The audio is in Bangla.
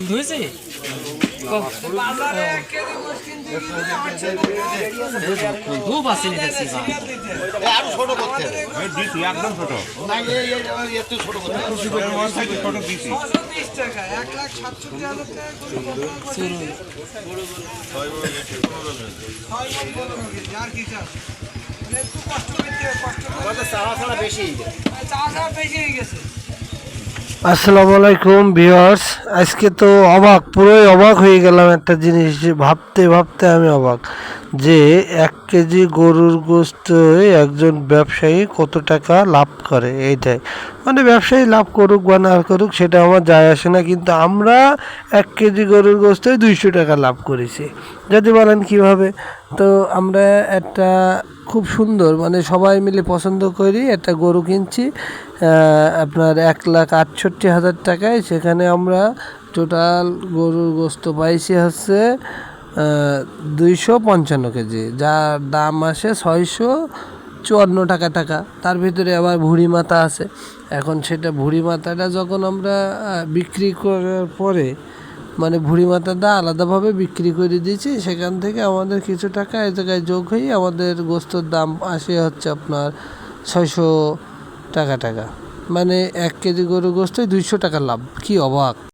ধুয়েছে খুব আসেনি দেখছি আরও ছোট করতে। দিছি একদম ছোট না একটু ছোট করতে। ছোট দিছি। আসসালামু আলাইকুম, ভিউয়ার্স। আজকে তো অবাক, পুরোই অবাক হয়ে গেলাম একটা জিনিস ভাবতে ভাবতে আমি অবাক। যে এক কেজি গরুর গোস্ত একজন ব্যবসায়ী কত টাকা লাভ করে? এইটাই। মানে ব্যবসায়ী লাভ করুক বা না করুক, সেটা আমার যায় আসে না, কিন্তু আমরা এক কেজি গরুর গোস্ত দুইশো টাকা লাভ করেছি। যদি বলেন কীভাবে? তো আমরা একটা খুব সুন্দর। মানে সবাই মিলে পছন্দ করি, একটা গরু কিনছি আপনার এক লাখ আটষট্টি হাজার টাকায়। সেখানে আমরা টোটাল গরুর গোস্ত পাইছি হচ্ছে দুইশো পঞ্চান্ন কেজি। যার দাম আসে ছয়শো চুয়ান্ন টাকা টাকা। তার ভিতরে আবার ভুঁড়ি মাথা আছে। এখন সেটা ভুঁড়ি মাথাটা যখন আমরা বিক্রি করার পরে মানে ভুঁড়ি মাথাটা আলাদাভাবে বিক্রি করে দিয়েছি। সেখান থেকে আমাদের কিছু টাকা এ জায়গায় যোগ হয়ে আমাদের গোস্তর দাম আসে হচ্ছে আপনার ছয়শো টাকা টাকা। মানে এক কেজি গরু গোস্তই দুইশো টাকা লাভ। কি অবাক।